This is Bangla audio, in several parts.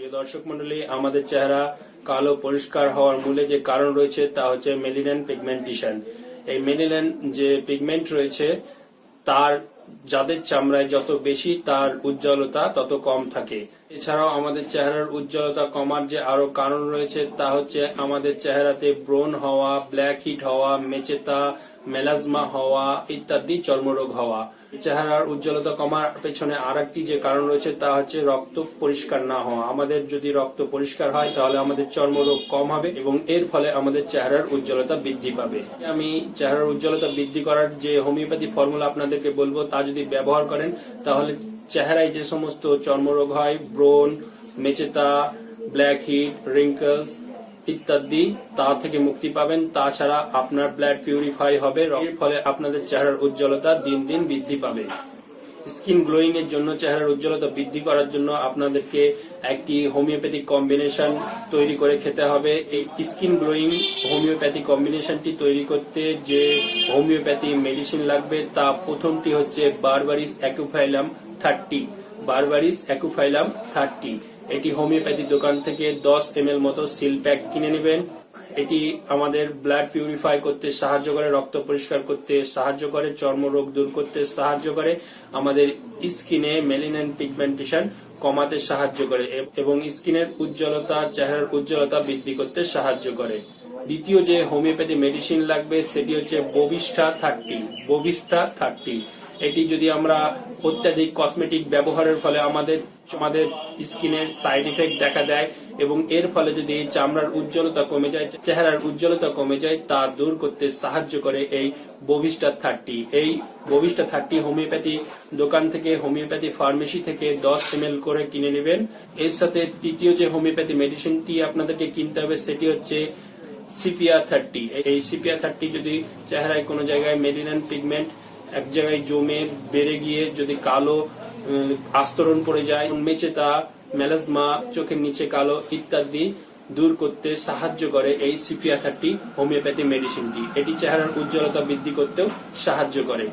প্রিয় দর্শক মন্ডলী, আমাদের চেহারা কালো পরিষ্কার হওয়ার মূলে যে কারণ রয়েছে তা হচ্ছে মেলিনেন পিগমেন্টেশন। এই মেলিনেন যে পিগমেন্ট রয়েছে, তার যাদের চামড়ায় যত বেশি তার উজ্জ্বলতা তত কম থাকে। এছাড়াও আমাদের চেহারার উজ্জ্বলতা কমার যে আরও কারণ রয়েছে তা হচ্ছে আমাদের চেহারাতে ব্রণ হওয়া, ব্ল্যাক হিট হওয়া, মেচেতা, মেলাজমা হওয়া ইত্যাদি চর্মরোগ হওয়া। চেহারার উজ্জ্বলতা কমার পেছনে আর একটি যে কারণ রয়েছে তা হচ্ছে রক্ত পরিষ্কার না হওয়া। আমাদের যদি রক্ত পরিষ্কার হয়, তাহলে আমাদের চর্মরোগ কম হবে এবং এর ফলে আমাদের চেহারার উজ্জ্বলতা বৃদ্ধি পাবে। আমি চেহারার উজ্জ্বলতা বৃদ্ধি করার যে হোমিওপ্যাথি ফর্মুলা আপনাদেরকে বলব, তা যদি ব্যবহার করেন, তাহলে চেহারায় যে সমস্ত চর্মরোগ হয়, ব্রোন, মেচেতা, ব্ল্যাক হিট, রিঙ্কলস ইত্যাদি তা থেকে মুক্তি পাবেন। তাছাড়া আপনার ব্লাড পিউরিফাই হবে। এর ফলে আপনাদের চেহারার উজ্জ্বলতা দিন দিন বৃদ্ধি পাবে। স্কিন গ্লোয়িং এর জন্য চেহারার উজ্জ্বলতা বৃদ্ধি করার জন্য আপনাদেরকে একটি হোমিওপ্যাথিক কম্বিনেশন তৈরি করে খেতে হবে। এই স্কিন গ্লোয়িং হোমিওপ্যাথি কম্বিনেশনটি তৈরি করতে যে হোমিওপ্যাথি মেডিসিন লাগবে, তা প্রথমটি হচ্ছে Berberis aquifolium thirty. Berberis aquifolium thirty. এটি হোমিওপ্যাথি দোকান থেকে দশ এম এল মতো সিল প্যাক কিনে নেবেন। এটি আমাদের ব্লাড পিউরিফাই করতে সাহায্য করে, রক্ত পরিষ্কার করতে সাহায্য করে, চর্মরোগ দূর করতে সাহায্য করে। আমাদের স্কিনে মেলিনান পিগমেন্টেশন কমাতে সাহায্য করে এবং স্কিনের উজ্জ্বলতা, চেহারার উজ্জ্বলতা বৃদ্ধি করতে সাহায্য করে। দ্বিতীয় যে হোমিওপ্যাথি মেডিসিন লাগবে, সেটি হচ্ছে ববিষ্ঠা থার্টি। ববিষ্ঠা থার্টি। এটি যদি আমরা অত্যাধিক কসমেটিক ব্যবহারের ফলে আমাদের আমাদের স্কিনের সাইড ইফেক্ট দেখা দেয় এবং এর ফলে যদি চামড়ার উজ্জ্বলতা কমে যায়, চেহারার উজ্জ্বলতা কমে যায়, তা দূর করতে সাহায্য করে এই ববিষ্টা থার্টি এই ববিষ্টা থার্টি হোমিওপ্যাথি দোকান থেকে হোমিওপ্যাথি ফার্মেসি থেকে দশ এম করে কিনে নেবেন। এর সাথে তৃতীয় যে হোমিওপ্যাথি মেডিসিনটি আপনাদেরকে কিনতে হবে, সেটি হচ্ছে সিপিআর থার্টি এই সিপিআর থার্টি যদি চেহারায় কোনো জায়গায় মেরিনান পিগমেন্ট এক জায়গায় জমে বেড়ে গিয়ে যদি কালো আস্তরণ পড়ে যায় মেচেতা মেলাজমা, চোখের নিচে কালো ইত্যাদি দূর করতে সাহায্য করে এই সিপিআর থার্টি হোমিওপ্যাথি মেডিসিনটি। এটি চেহারার উজ্জ্বলতা বৃদ্ধি করতেও সাহায্য করে।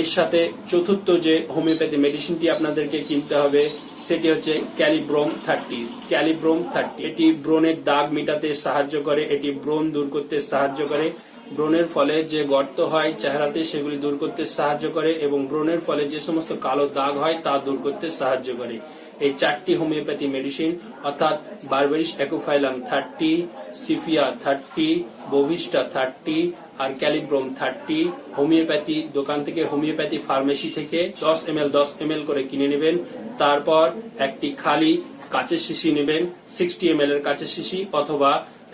এর সাথে চতুর্থ যে হোমিওপ্যাথি মেডিসিনটি আপনাদেরকে কিনতে হবে, সেটি হচ্ছে ক্যালিব্রোম থার্টি। ক্যালিব্রোম থার্টি, এটি ব্রণের দাগ মেটাতে সাহায্য করে, এটি ব্রণ দূর করতে সাহায্য করে ব্রণের ফলে যে গর্ত হয় চেহারাতে সেগুলি দূর করতে সাহায্য করে এবং ব্রণের ফলে যে সমস্ত কালো দাগ হয় তা দূর করতে সাহায্য করে। এই চারটি হোমিওপ্যাথি মেডিসিন, অর্থাৎ Berberis aquifolium thirty, sepia thirty, bovista thirty আর ক্যালিব্রোম থার্টি। হোমিওপ্যাথি দোকান থেকে হোমিওপ্যাথি ফার্মেসি থেকে দশ এম এল দশ এম এল করে কিনে নেবেন। তারপর একটি খালি কাঁচের শিশি নেবেন, সিক্সটি এম এল এর কাচের শিশি অথবা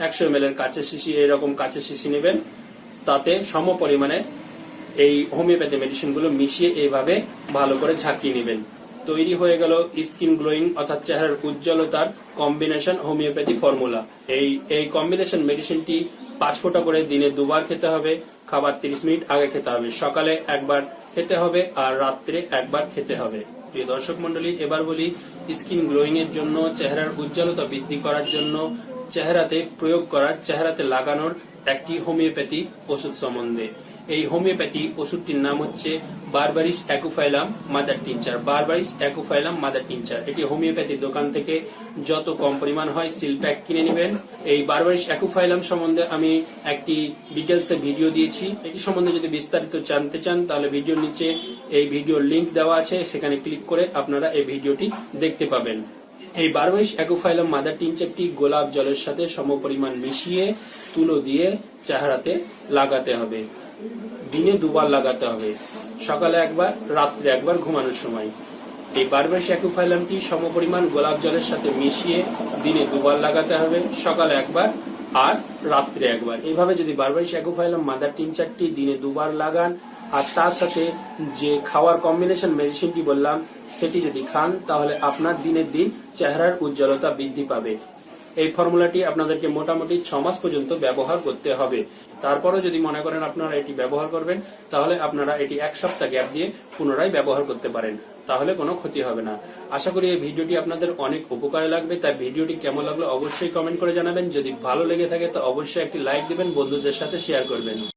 একশো এম এল এর কাচের শিশি, এরকম কাচের শিশি নেবেন। তাতে সম পরিমাণে এই হোমিওপ্যাথি মেডিসিনগুলো মিশিয়ে এইভাবে ভালো করে ঝাঁকিয়ে নেবেন। তৈরি হয়ে গেল স্কিন গ্লোয়িং অর্থাৎ চেহারার উজ্জ্বলতার কম্বিনেশন হোমিওপ্যাথি ফর্মুলা। এই এই কম্বিনেশন মেডিসিনটি পাঁচ ফোঁটা করে দিনে দুবার খেতে হবে, খাবার তিরিশ মিনিট আগে খেতে হবে, সকালে একবার খেতে হবে আর রাত্রে একবার খেতে হবে। প্রিয় দর্শক মন্ডলী এবার বলি স্কিন গ্লোয়িং এর জন্য, চেহারার উজ্জ্বলতা বৃদ্ধি করার জন্য, চেহারাতে প্রয়োগ করার, চেহারাতে লাগানোর একটি হোমিওপ্যাথি ওষুধ সম্বন্ধে। এই হোমিওপ্যাথি ওষুধটির নাম হচ্ছে Berberis aquifolium mother tincture. Berberis aquifolium mother tincture. এটি হোমিওপ্যাথি দোকান থেকে যত কম পরিমাণ হয় সিল প্যাক কিনে নেবেন। এই বারবারিস অ্যাকুফাইলাম সম্বন্ধে আমি একটি ডিটেলস ভিডিও দিয়েছি। এটি সম্বন্ধে যদি বিস্তারিত জানতে চান, তাহলে ভিডিওর নিচে এই ভিডিওর লিংক দেওয়া আছে। সেখানে ক্লিক করে আপনারা এই ভিডিওটি দেখতে পাবেন। এই বারবারিস অ্যাকুফাইলাম মাদার টিনচারটি গোলাপ জলের সাথে সমপরিমাণ মিশিয়ে তুলো দিয়ে চেহারাতে লাগাতে হবে। দিনে দুবার লাগাতে হবে। সকালে একবার, রাত্রে একবার ঘুমানোর সময়। এই বারবারিস অ্যাকুফাইলামটি সমপরিমাণ গোলাপ জলের সাথে মিশিয়ে দিনে দুবার লাগাতে হবে, সকালে একবার আর রাত্রে একবার। এইভাবে যদি বারবারিস অ্যাকুফাইলাম মাদার টিনচারটি দিনে দুবার লাগান আর তার সাথে যে খাওয়ার কম্বিনেশন মেডিসিনটি বললাম, সেটি যদি খান, তাহলে আপনার দিনের দিন চেহারার উজ্জ্বলতা বৃদ্ধি পাবে। এই ফর্মুলাটি আপনাদেরকে মোটামুটি ছ মাস পর্যন্ত ব্যবহার করতে হবে। তারপরে যদি মনে করেন আপনারা এটি ব্যবহার করবেন, তাহলে আপনারা এটি এক সপ্তাহ গ্যাপ দিয়ে পুনরায় ব্যবহার করতে পারেন। তাহলে কোনো ক্ষতি হবে না। আশা করি এই ভিডিওটি আপনাদের অনেক উপকারে লাগবে, তাই ভিডিওটি কেমন লাগল অবশ্যই কমেন্ট করে জানাবেন। যদি ভালো লেগে থাকে, তো অবশ্যই একটি লাইক দিবেন, বন্ধুদের সাথে শেয়ার করবেন।